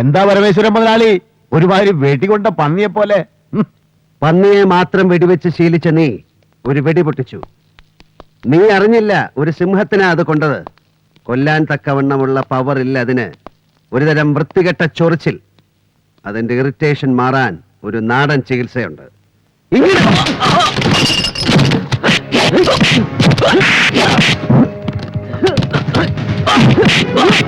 എന്താ പരമേശ്വരൻ മുതലാളി? ഒരുമാതിരി വെടികൊണ്ട പന്നിയെ പോലെ പന്നിയെ മാത്രം വെടിവെച്ച് ശീലിച്ച നീ ഒരു വെടി പൊട്ടിച്ചു. നീ അറിഞ്ഞില്ല ഒരു സിംഹത്തിനാ അത് കൊണ്ടത്. കൊല്ലാൻ തക്കവണ്ണമുള്ള പവർ ഇല്ല അതിന്. ഒരുതരം വൃത്തികെട്ട ചൊറിച്ചിൽ. അതിന്റെ ഇറിറ്റേഷൻ മാറാൻ ഒരു നാടൻ ചികിത്സയുണ്ട്. ഇങ്ങനെ. ശിവകുട്ടി,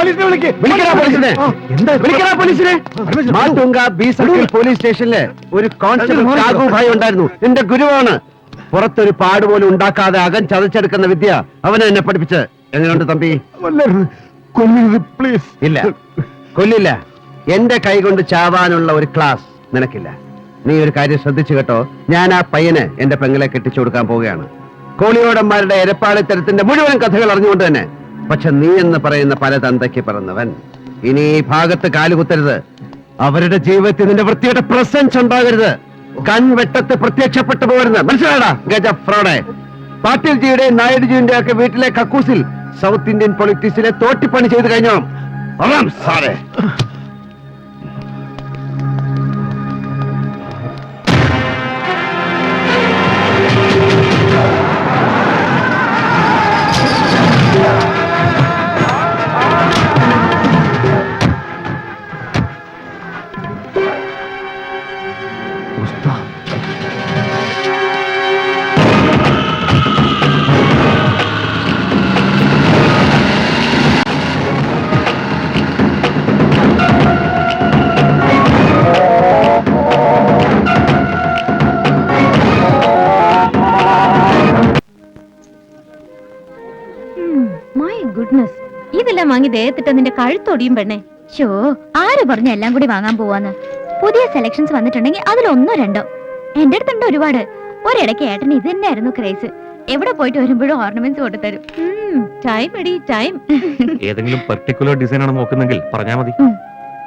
പോലീസിനെ വിളിക്ക്. വിളിക്കടാ പോലീസിനെ. എന്താ ഇത്? വിളിക്കടാ പോലീസിനെ. മാട്ടുങ്ക ബി സർക്കിൾ പോലീസ് സ്റ്റേഷനിൽ ഒരു കോൺസ്റ്റബിൾ. ഉണ്ടായിരുന്നു. എന്റെ ഗുരുവാണ്. പുറത്തൊരു പാട് പോലും ഉണ്ടാക്കാതെ അകം ചതച്ചെടുക്കുന്ന വിദ്യ അവനെ എന്നെ പഠിപ്പിച്ച്. എങ്ങനെയുണ്ട് തമ്പി? പ്ലീസ് ഇല്ല. കൊല്ലില്ല. എന്റെ കൈ കൊണ്ട് ചാവാനുള്ള ഒരു ക്ലാസ് നിനക്കില്ല. നീ ഒരു കാര്യം ശ്രദ്ധിച്ചു കേട്ടോ. ഞാൻ ആ പയ്യന് എന്റെ പെങ്ങളെ കെട്ടിച്ചു കൊടുക്കാൻ പോവുകയാണ്. കോളിയോടന്മാരുടെ എരപ്പാളിത്തരത്തിന്റെ മുഴുവൻ കഥകൾ അറിഞ്ഞുകൊണ്ട് തന്നെ പക്ഷെ നീ എന്ന് പറയുന്ന പല തന്തയ്ക്ക് പറന്നവൻ. ഇനി ഈ ഭാഗത്ത് കാലുകുത്തരുത് അവരുടെ ജീവിതത്തിൽ നിന്റെ വൃത്തിയുടെ പ്രസൻസ് ഉണ്ടാകരുത്. കൺവെട്ടത്ത് പ്രത്യക്ഷപ്പെട്ടു പോകരുത്. മനസ്സിലാടാ ഗജ ഫ്രോഡെ പാട്ടിൽജിയുടെ നായിഡുജിയുടെ ഒക്കെ വീട്ടിലെ കക്കൂസിൽ സൗത്ത് ഇന്ത്യൻ പൊളിറ്റിക്സിലെ തോട്ടിപ്പണി ചെയ്ത് കഴിഞ്ഞോ സാറേ. വാങ്ങി ദേഹത്തിട്ട നിന്റെ കഴുത്തൊടിയും പെണ്ണേ. ഷോ ആര് പറഞ്ഞ എല്ലാം കൂടി വാങ്ങാൻ പോവാന്ന്? പുതിയ സെലക്ഷൻസ് വന്നിട്ടുണ്ടെങ്കിൽ അതിലൊന്നോ രണ്ടോ? എന്റെ അടുത്തുണ്ട് ഒരുപാട്. ഒരിടയ്ക്ക് ഏട്ടന് ഇത് തന്നെയായിരുന്നു ക്രേസ് എവിടെ പോയിട്ട് വരുമ്പോഴും ഓർണമെന്റ്സ് കൊണ്ടുതരും ടൈം എടി ടൈം ഏതെങ്കിലും പെർട്ടിക്കുലർ ഡിസൈൻ ആണ് നോക്കുന്നെങ്കിൽ പറഞ്ഞാ മതി.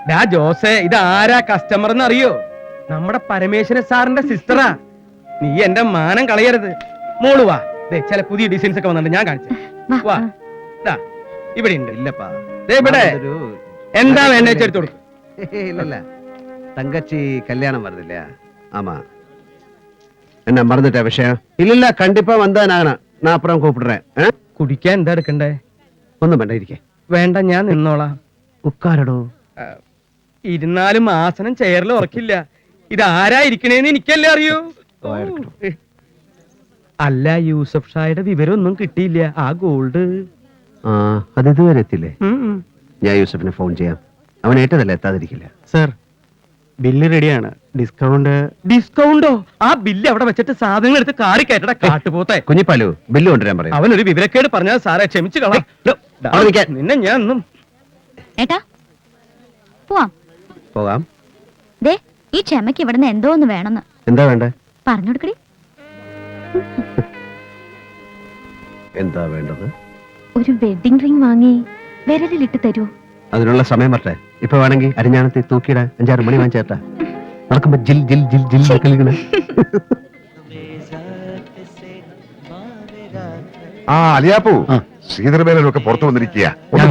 ഡാ ജോസേ ഇത് ആരാ കസ്റ്റമർ എന്ന് അറിയോ നമ്മുടെ പരമേശ്വര സാറിന്റെ സിസ്റ്ററാ നീ എന്റെ മാനം കളയരുത്. മോൾ വാ. ദേ ചില പുതിയ ഡിസൈൻസ് ഒക്കെ വന്നിട്ടുണ്ട് ഞാൻ കാണിച്ചു വാ ദാ. ഇവിടെ ഉണ്ട് ഇല്ലപ്പാ ദേ ഇവിടെ എന്താ വേണ്ട എടുത്തു കൊടുക്കും இல்ல தங்கச்சி கல்யாணம் வருது இல்லையா ஆமா என்ன மறந்துட்ட விஷயம் இல்ல இல்ல கண்டிப்பா வந்தா நான் நான் அப்புறம் கூப்பிடுறேன் ஆ? കുടിക്കാൻ എന്താ എടുക്കണ്ടേ ഒന്നും വേണ്ട ഇരിക്കെ വേണ്ട ഞാൻ നിന്നോളാം ഉക്കാരടോ ആ, ഇരുന്നാലും ആസനം ചെയറിൽ ഉറക്കില്ല ഇത് ആരാ ഇരിക്കണേന്ന് എനിക്കല്ലേ അറിയൂ ഓ, എടുക്കട്ടെ. അല്ല യൂസഫ് ഷായുടെ വിവരമൊന്നും കിട്ടിയില്ല ആ ഗോൾഡ് ആ അത് ഇതുവരെ എത്തില്ലേ ഞാൻ യൂസഫിനെ ഫോൺ ചെയ്യാം. അവൻ ഏറ്റതല്ല എത്താതിരിക്കില്ല? സർ ബില്ല് റെഡിയാണ്. ഡിസ്കൗണ്ട് ഡിസ്കൗണ്ടോ? ആ ബില്ല് അവിടെ വെച്ചിട്ട് സാധനങ്ങൾ എടുത്ത് കാറി കയറ്റട കാട്ടുപോത്തെ കുഞ്ഞിപ്പാലു ബില്ല് കൊണ്ടുവരാൻ പറയും. അവനൊരു വിവരക്കേട് പറഞ്ഞാൽ സാറേ ക്ഷമിച്ചു കളാം. നിന്നെ ഞാൻ ഒന്നും ഏട്ടാ പോവാം. പോകാം. ദേ ഈ ക്ഷമയ്ക്ക് ഇവിടുന്ന് എന്തോ ഒന്ന് വേണമെന്ന്. എന്താ വേണ്ടേ? പറഞ്ഞു കൊടുക്കടി എന്താ വേണ്ടത്? ഒരു വെഡിങ് റിംഗ് വാങ്ങി വിരലിലിട്ട് തരൂ. അതിനുള്ള സമയം വരട്ടെ. ഇപ്പൊ വേണമെങ്കിൽ അരിഞ്ഞാണത്തി തൂക്കിയിടാൻ അഞ്ചാറ് മണി വാങ്ങിച്ചേട്ടാ നടക്കുമ്പോ ജിൽ ജിൽ ജിൽ ജിൽ കളിക്കണ ആ അലിയാപ്പു. ശ്രീധരമേനൊക്കെ പുറത്തു വന്നിരിക്കുക ഒന്ന്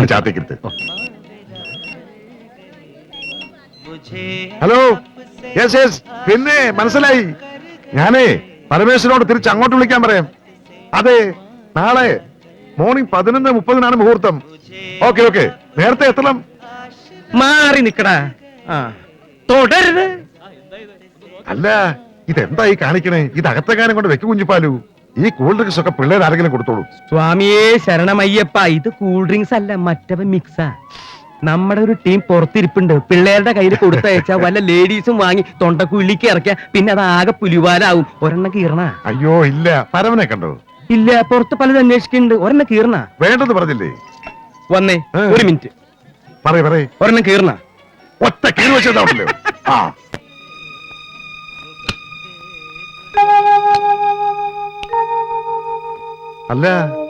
ഹലോ. യെസ് യെസ് പിന്നെ മനസ്സിലായി. ഞാനേ പരമേശ്വരനോട് തിരിച്ച് അങ്ങോട്ട് വിളിക്കാൻ പറയാം. അതെ നാളെ മോർണിംഗ് പതിനൊന്ന് മുപ്പതിനാണ് മുഹൂർത്തം. ഓക്കെ ഓക്കെ നേരത്തെ എത്തണം. മാറി നിക്കടാ. ആ. തുടരുത് അല്ല ഇതെന്തായി കാണിക്കണേ? ഇത് അകത്തെങ്ങാനും കൊണ്ട് വെക്കു കുഞ്ഞിപ്പാലു. ഈ കൂൾ ഡ്രിങ്ക്സ് ഒക്കെ പിള്ളേർ ആരെങ്കിലും കൊടുത്തോളൂ. സ്വാമിയേ ശരണമയ്യപ്പ ഇത് കൂൾ ഡ്രിങ്ക്സ് അല്ല മറ്റവ മിക്സാ നമ്മുടെ ഒരു ടീം പുറത്തിരിപ്പുണ്ട്. പിള്ളേരുടെ കയ്യിൽ കൊടുത്തയച്ചാ വല്ല ലേഡീസും വാങ്ങി തൊണ്ടക്കുള്ളിക്ക് ഇറക്കിയ പിന്നെ അത് ആകെ പുലിവാലാവും. ഒരെണ്ണം കീറണ അയ്യോ ഇല്ല. പരവനെ കണ്ടോ? ഇല്ല പുറത്ത് പലത് അന്വേഷിക്കുന്നുണ്ട്. ഒരെണ്ണം കീർണ വേണ്ടത് പറഞ്ഞില്ലേ? വന്നേ ഏ. ഒരു മിനിറ്റ്. പറയ പറയ. ഒരെണ്ണം കീർണ ഒറ്റ കീഴ് വെച്ചതാണല്ലോ ആ. അല്ല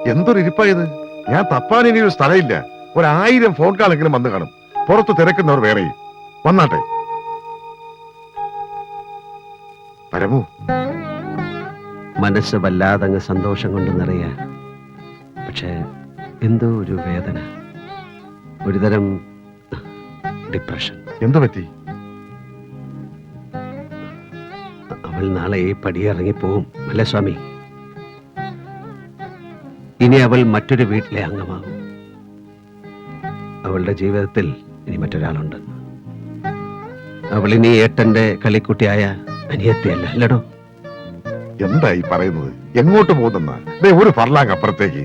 എന്തൊരു ഇരിപ്പായത് ഞാൻ തപ്പാൻ ഇനി ഒരു സ്ഥലമില്ല ഒരായിരം ഫോൺ കാളെങ്കിലും വന്നു കാണും. പുറത്ത് തിരക്കുന്നവർ വേറെ വന്നാട്ടെ. പരമു. മനസ്സ് വല്ലാതങ്ങ് സന്തോഷം കൊണ്ട് നിറയാ പക്ഷേ എന്തോ ഒരു വേദന. ഒരുതരം ഡിപ്രഷൻ എന്തു പറ്റി? അവൾ നാളെ ഈ പടിയിറങ്ങി പോവും അല്ലേ സ്വാമി? ഇനി അവൾ മറ്റൊരു വീട്ടിലെ അംഗമാകും. അവളുടെ ജീവിതത്തിൽ ഇനി മറ്റൊരാളുണ്ട്. അവൾ ഇനി ഏട്ടന്റെ കളിക്കുട്ടിയായ അനിയത്തിയല്ല അല്ലടോ? എന്തായി പറയുന്നത്? എങ്ങോട്ട് പോകുന്ന? ഒരു ഫർലാങ് അപ്പുറത്തേക്ക്.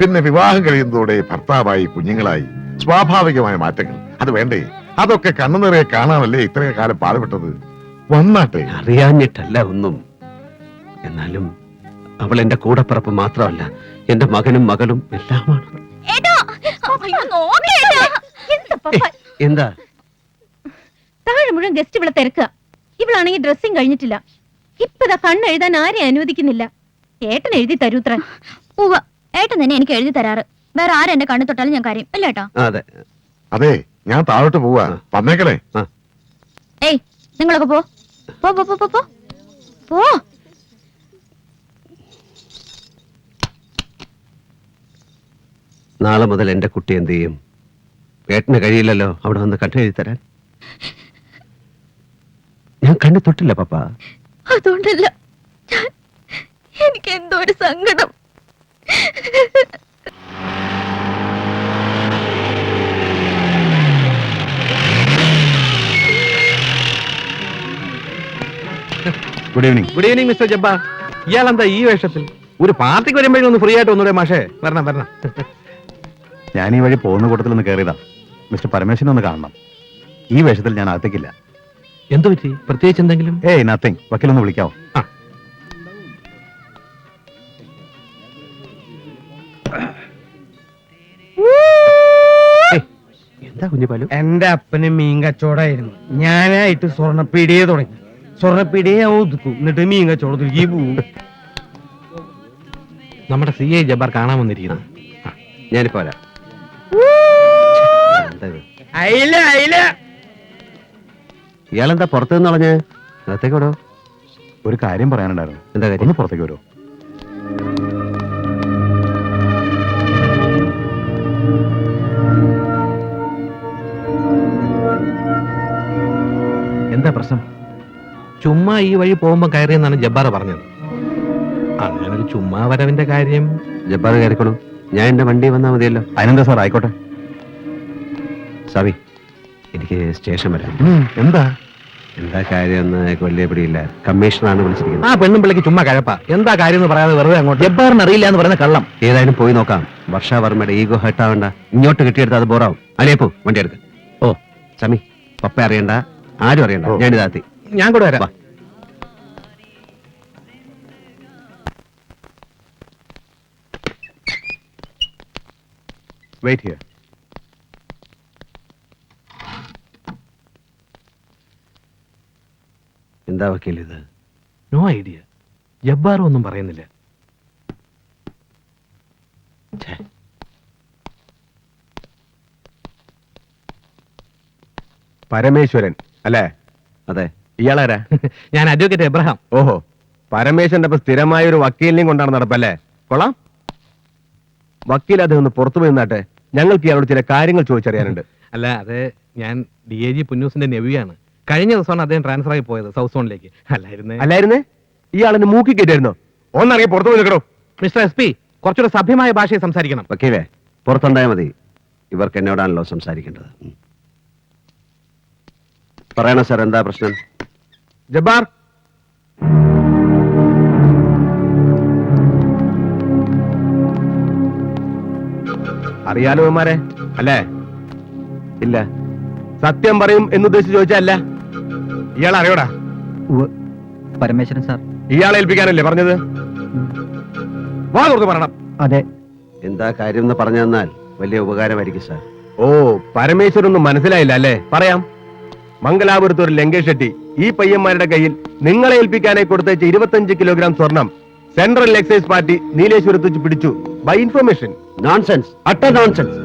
പിന്നെ വിവാഹം കഴിയുന്നതോടെ ഭർത്താവായി കുഞ്ഞുങ്ങളായി. സ്വാഭാവികമായ മാറ്റങ്ങൾ. അത് വേണ്ടേ? അതൊക്കെ കണ്ണു നിറയെ കാണാനല്ലേ ഇത്രയും കാലം പാടുപെട്ടത്? വന്നാട്ടെ. അറിയാഞ്ഞിട്ടല്ല ഒന്നും. എന്നാലും അവൾ എന്റെ കൂടപ്പിറപ്പ് മാത്രമല്ല എന്റെ മകനും മകളും എല്ലാമാണ്. എന്താ താഴെ മുഴുവൻ ഗസ്റ്റ് ഇവിടെ തിരക്കുക. ഇവളാണെങ്കിൽ ഡ്രസ്സിങ് കഴിഞ്ഞിട്ടില്ല. ഇപ്പതാ കണ്ണെഴുതാൻ ആരെ അനുവദിക്കുന്നില്ല. ഏട്ടൻ എഴുതി തരൂത്ര ഉവ്വ ഏട്ടൻ തന്നെ എനിക്ക് എഴുതി തരാറ്. വേറെ ആരും എന്റെ കണ്ണു തൊട്ടാലും ഞാൻ കാര്യം. അല്ല അതെ. അതെ ഞാൻ താഴോട്ട് പോവാ. വന്നേക്കണേ. ഏയ് നിങ്ങളൊക്കെ പോ. പോ പോ പോ പോ പോ. പോ. നാളെ മുതൽ എന്റെ കുട്ടി എന്ത് ചെയ്യും? ഏട്ടന് കഴിയില്ലല്ലോ അവിടെ വന്ന് കണ്ണെഴുതി തരാൻ. ഞാൻ കണ്ണു തൊട്ടില്ല പപ്പ. അതുകൊണ്ടല്ല. ഞാൻ- എനിക്ക് എന്തോ ഒരു സങ്കടം. Good evening good evening mister ജബ്ബ ഇയാൾ എന്താ ഈ വേഷത്തിൽ? ഒരു പാർട്ടിക്ക് വരുമ്പോഴും ഒന്ന് ഫ്രീ ആയിട്ട് ഒന്നുകൂടെ മാഷേ? വരണം വരണം. ഞാൻ ഈ വഴി പോകുന്ന കൂട്ടത്തിൽ ഒന്ന് കയറിയതാ മിസ്റ്റർ പരമേശ്വരൻ ഒന്ന് കാണണം. ഈ വേഷത്തിൽ ഞാൻ അകത്തേക്കില്ല. എന്തു പറ്റി? പ്രത്യേകിച്ച് എന്തെങ്കിലും? ഏയ് നത്തിങ് വക്കീലൊന്ന് വിളിക്കാവോ? എന്താ എന്റെ അപ്പന് മീൻ കച്ചവടമായിരുന്നു. ഞാനായിട്ട് സ്വർണപ്പീടിയെ തുടങ്ങി. സ്വർണപ്പീടിയെ ഞാൻ ഒതുക്കും. എന്നിട്ട് മീൻ കച്ചവടത്തിലേക്ക് പോവും. നമ്മുടെ സി ഐ ജബ്ബാർ കാണാൻ വന്നിരിക്കുന്നു ഞാനിപ്പോ വരാം? അയില അയില. ഇയാളെന്താ പുറത്തു നിന്ന് പറഞ്ഞേ? അകത്തേക്ക് വിടോ. ഒരു കാര്യം പറയാനുണ്ടായിരുന്നു. എന്താ കാര്യം? ഒന്ന് പുറത്തേക്ക് വരുമോ എന്താ പ്രശ്നം? ചുമ്മാ ഈ വഴി പോകുമ്പോ കയറിയെന്നാണ് ജബ്ബാർ പറഞ്ഞത്. അങ്ങനൊരു ഒരു ചുമ്മാ വരവിന്റെ കാര്യം. ജബ്ബാർ കയറിക്കോളൂ. ഞാൻ എന്റെ വണ്ടി വന്നാൽ മതിയല്ലോ. അതിനെന്താ സാർ? ആയിക്കോട്ടെ. സ്വാമി എനിക്ക് സ്റ്റേഷൻ വരാം എന്താ? എന്താ കാര്യം എന്ന് വലിയ പിടിയില്ല. കമ്മീഷണറാണ് വിളിച്ചിരിക്കുന്നത്. ആ പെണ്ണും പിള്ളക്ക് ചുമ്മാ കഴപ്പ. എന്താ കാര്യം എന്ന് പറയാതെ വെറുതെ അങ്ങോട്ട്? ജബ്ബാറിന് അറിയില്ല എന്ന് പറയുന്ന കള്ളം. ഏതായാലും പോയി നോക്കാം. വർഷാവർമ്മയുടെ ഈഗോ ഹെട്ടാവണ്ട ഇങ്ങോട്ട് കിട്ടിയെടുത്ത് അത് ബോറാവും. അലിയപ്പോ വണ്ടി എടുക്ക. ഓ. ചമി പപ്പ അറിയണ്ട ആരും അറിയണ്ട. ഞാൻ ഞാനിതാത്തി ഞാൻ കൂടെ വരാം. വെയിറ്റ് വെയിറ്റ് എന്താ വക്കീൽ ഇത് നോ ഐഡിയ ജബ്ബാറും ഒന്നും പറയുന്നില്ല. പരമേശ്വരൻ അല്ലേ? അതെ. ഇയാളാരാ? ഞാൻ അഡ്വക്കേറ്റ് എബ്രഹാം. ഓഹോ. പരമേശ്വരന്റെ ഇപ്പൊ സ്ഥിരമായ ഒരു വക്കീലിനെയും കൊണ്ടാണ് നടപ്പല്ലേ? കൊള്ളാം. വക്കീൽ അദ്ദേഹം ഒന്ന് പുറത്തു പോയി നിന്നാട്ടെ. ഞങ്ങൾക്ക് ഇയാളോട് ചില കാര്യങ്ങൾ ചോദിച്ചറിയാനുണ്ട്. അല്ല അതെ ഞാൻ ഡി എ ജി പുന്നൂസിന്റെ നെവിയാണ്. കഴിഞ്ഞ ദിവസമാണ് അദ്ദേഹം ട്രാൻസ്ഫർ ആയി പോയത് സൗത്ത് സോണിലേക്ക് അല്ലായിരുന്നേ? ഈ ആളിന് മൂക്കി കയറ്റായിരുന്നോ. ഒന്നിറങ്ങി പുറത്തു പോയി നിൽക്കണോ. മിസ്റ്റർ എസ് പി കുറച്ചുകൂടെ സഭ്യമായ ഭാഷയിൽ സംസാരിക്കണം. വക്കീലേ പുറത്തുണ്ടായാൽ മതി. ഇവർക്ക് എന്നോടാണല്ലോ സംസാരിക്കേണ്ടത്. പറയണ സാർ എന്താ പ്രശ്നം? ജബ്ബാർ. അറിയാലോ അല്ലേ? ഇല്ല. സത്യം പറയും എന്നുദ്ദേശിച്ച് ചോദിച്ചല്ല ഇയാൾ അറിയോടാ? പരമേശ്വരൻ സാർ. ഇയാളെ ഏൽപ്പിക്കാനല്ലേ പറഞ്ഞത്? വാ തുറന്ന് പറയണം. അതെ. എന്താ കാര്യം എന്ന് പറഞ്ഞു തന്നാൽ വലിയ ഉപകാരമായിരിക്കും സാർ. ഓ പരമേശ്വരൻ ഒന്നും മനസ്സിലായില്ല അല്ലേ? പറയാം. മംഗലാപുരത്ത് ഒരു ലങ്കേഷ് ഷെട്ടി ഈ പയ്യന്മാരുടെ കയ്യിൽ നിങ്ങളെ ഏൽപ്പിക്കാനായി കൊടുത്തയച്ച ഇരുപത്തഞ്ച് കിലോഗ്രാം സ്വർണം സെൻട്രൽ എക്സൈസ് പാർട്ടി നീലേശ്വരത്ത് വെച്ച് പിടിച്ചു. ബൈ ഇൻഫർമേഷൻ നോൺസെൻസ് അട്ട നോൺസെൻസ്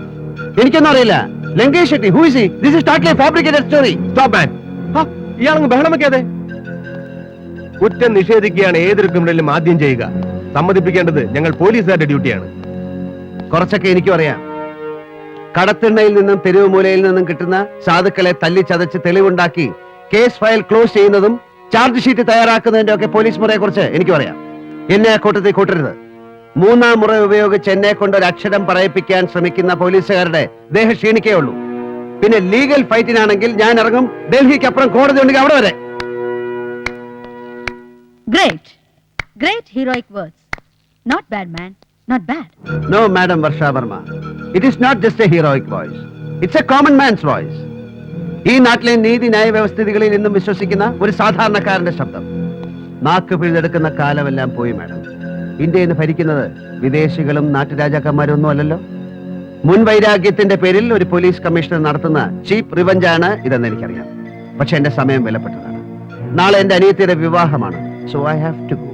എനിക്കൊന്നും അറിയില്ല. Lankesh Shetty who is this is totally fabricated story stop man ഇയാളങ്ങ് ബഹളം വെക്കാതെ കുറ്റം നിഷേധിക്കുകയാണ് ഏതൊരു ക്രിമിനലും ആദ്യം ചെയ്യുക. സമ്മതിപ്പിക്കേണ്ടത് ഞങ്ങൾ പോലീസുകാരുടെ ഡ്യൂട്ടിയാണ് കുറച്ചൊക്കെ എനിക്കും അറിയാം. കടത്തിണ്ണയിൽ നിന്നും തെരുവ് മൂലയിൽ നിന്നും കിട്ടുന്ന സാധുക്കളെ തല്ലി ചതച്ച് തെളിവുണ്ടാക്കി കേസ് ഫയൽ ക്ലോസ് ചെയ്യുന്നതും ചാർജ് ഷീറ്റ് തയ്യാറാക്കുന്നതിന്റെ ഒക്കെ പോലീസ് മുറയെ കുറിച്ച് എനിക്കും അറിയാം. എന്നെ ആ കൂട്ടത്തിൽ കൂട്ടരുത്. മൂന്നാം മുറ ഉപയോഗിച്ച് എന്നെ കൊണ്ട് ഒരു അക്ഷരം പറയിപ്പിക്കാൻ ശ്രമിക്കുന്ന പോലീസുകാരുടെ ദേഹം ക്ഷീണിക്കേ ഉള്ളൂ. പിന്നെ ലീഗൽ ഫൈറ്റിനാണെങ്കിൽ ഞാൻ ഇറങ്ങും. ഡൽഹിക്ക് അപ്പുറം കോടതി ഉണ്ടെങ്കിൽ അവിടെ വരെ. Great great heroic words Not bad, man. Not bad. No madam Varsha Varma. It is not just a heroic voice it's a common man's voice ഈ നാട്ടിലെ നീതി ന്യായ വ്യവസ്ഥിതികളിൽ ഇന്നും വിശ്വസിക്കുന്ന ഒരു സാധാരണക്കാരന്റെ ശബ്ദം. നാക്ക് പിഴുതെടുക്കുന്ന കാലമെല്ലാം പോയി മാഡം ഇന്ത്യയിൽ നിന്ന് ഭരിക്കുന്നത് വിദേശികളും നാട്ടുരാജാക്കന്മാരും ഒന്നും അല്ലല്ലോ. മുൻ വൈരാഗ്യത്തിന്റെ പേരിൽ ഒരു പോലീസ് കമ്മീഷണർ നടത്തുന്ന ചീപ്പ് റിവഞ്ചാണ് ഇതെന്ന് എനിക്കറിയാം. പക്ഷെ എന്റെ സമയം വിലപ്പെട്ടതാണ്. നാളെ എന്റെ അനിയത്തിയുടെ വിവാഹമാണ്. So I have to go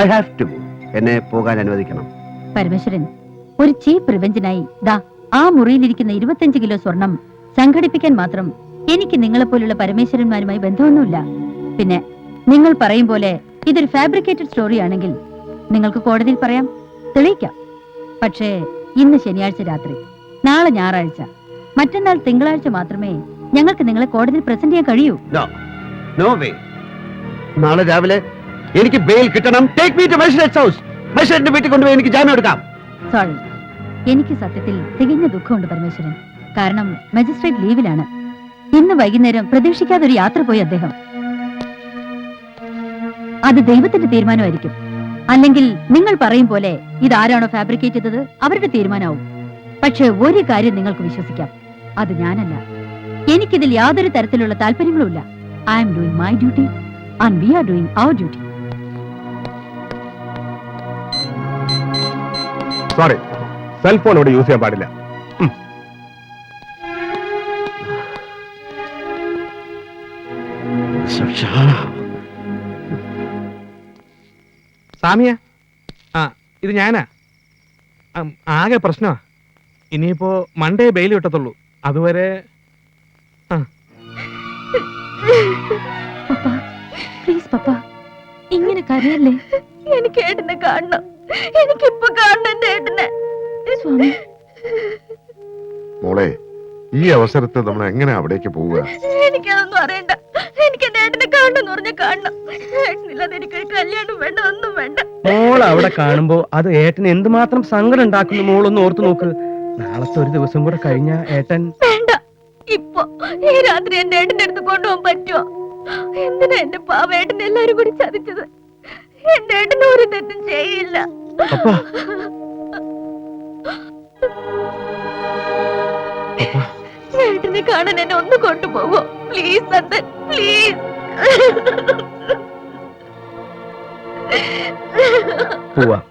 I have to go എന്നെ പോകാൻ അനുവദിക്കണം. പരമേശ്വരൻ ഒരു ചീപ്പ് റിവഞ്ചിനായി ദാ ആ മുറിയിലിരിക്കുന്ന ഇരുപത്തഞ്ച് കിലോ സ്വർണം സംഘടിപ്പിക്കാൻ മാത്രം എനിക്ക് നിങ്ങളെ പോലുള്ള പരമേശ്വരന്മാരുമായി ബന്ധമൊന്നുമില്ല. പിന്നെ നിങ്ങൾ പറയും പോലെ ഇതൊരു ഫാബ്രിക്കേറ്റഡ് സ്റ്റോറി ആണെങ്കിൽ നിങ്ങൾക്ക് കോടതിയിൽ പറയാം. തെളിയിക്കാം. പക്ഷേ ഇന്ന് ശനിയാഴ്ച രാത്രി. നാളെ ഞായറാഴ്ച. മറ്റന്നാൾ തിങ്കളാഴ്ച മാത്രമേ ഞങ്ങൾക്ക് നിങ്ങളെ കോടതിയിൽ പ്രസന്റ് ചെയ്യാൻ കഴിയൂ. നാളെ രാവിലെ എനിക്ക് ബെയിൽ കിട്ടണം. Take me to magistrate's house മജിസ്ട്രേറ്റിന്റെ വീട്ടിൽ കൊണ്ടുപോയി എനിക്ക് ജാമ്യം എടുക്കാം. സോറി എനിക്ക് സത്യത്തിൽ തികഞ്ഞ ദുഃഖമുണ്ട് പരമേശ്വരൻ. കാരണം മജിസ്ട്രേറ്റ് ലീവിലാണ് ഇന്ന് വൈകുന്നേരം പ്രതീക്ഷിക്കാതെ ഒരു യാത്ര പോയി അദ്ദേഹം. അത് ദൈവത്തിന്റെ തീരുമാനമായിരിക്കും. അല്ലെങ്കിൽ നിങ്ങൾ പറയും പോലെ ഇതാരാണോ ഫാബ്രിക്കേറ്റ് ചെയ്തത്? അവരുടെ തീരുമാനമാവും. പക്ഷെ ഒരു കാര്യം നിങ്ങൾക്ക് വിശ്വസിക്കാം. അത് ഞാനല്ല. എനിക്കിതിൽ യാതൊരു തരത്തിലുള്ള താല്പര്യങ്ങളുമില്ല I am doing my duty and we are doing our duty sorry cellphone ഇവിടെ യൂസ് ചെയ്യാൻ പാടില്ല. സാമിയ? ആ ഇത് ഞാനാ. ആകെ പ്രശ്നമാ. ഇനിയിപ്പോ മണ്ടേ ബെയിൽ കിട്ടത്തുള്ളൂ. അതുവരെ പപ്പ പ്ലീസ് പപ്പ ഇങ്ങനെ കരയല്ലേ? എനിക്ക് ഏട്ടനെ കാണണം. എനിക്കിപ്പോ കാണണം എന്റെ ഏട്ടനെ. സ്വാമി. മോളെ ഈ അവസരത്തെ നമ്മൾ എങ്ങനെ അവിടേക്ക് പോവുക? എനിക്കതൊന്നും അറിയണ്ട. എനിക്ക് എന്റെ ഏട്ടനെ കാണണം പറഞ്ഞ കാണണം. ഏട്ടനില്ലാതെ എനിക്കൊരു കല്യാണം വേണ്ട ഒന്നും വേണ്ട. മോൾ അവിടെ കാണുമ്പോ അത് ഏട്ടന് എന്തുമാത്രം സങ്കടം ഉണ്ടാക്കുന്നു മോളൊന്ന് ഓർത്തു നോക്ക്. നാളത്തെ ഒരു ദിവസം കൂടെ കഴിഞ്ഞ ഏട്ടൻ വേണ്ട. ഇപ്പൊ ഈ രാത്രി എന്റെ ഏട്ടന്റെ അടുത്ത് കൊണ്ടുപോകാൻ പറ്റുമോ എന്തിനാ എന്റെ പാവേട്ടൻ എല്ലാരും കൂടി ചതിച്ചത്? എന്റെ ഏട്ടൻ ഒരു തെറ്റും ചെയ്യില്ല. പപ്പാ. ഏട്ടനെ കാണാൻ എന്നെ ഒന്ന് കൊണ്ടുപോകോ പ്ലീസ് അന്തൻ. പ്ലീസ് പോവാം.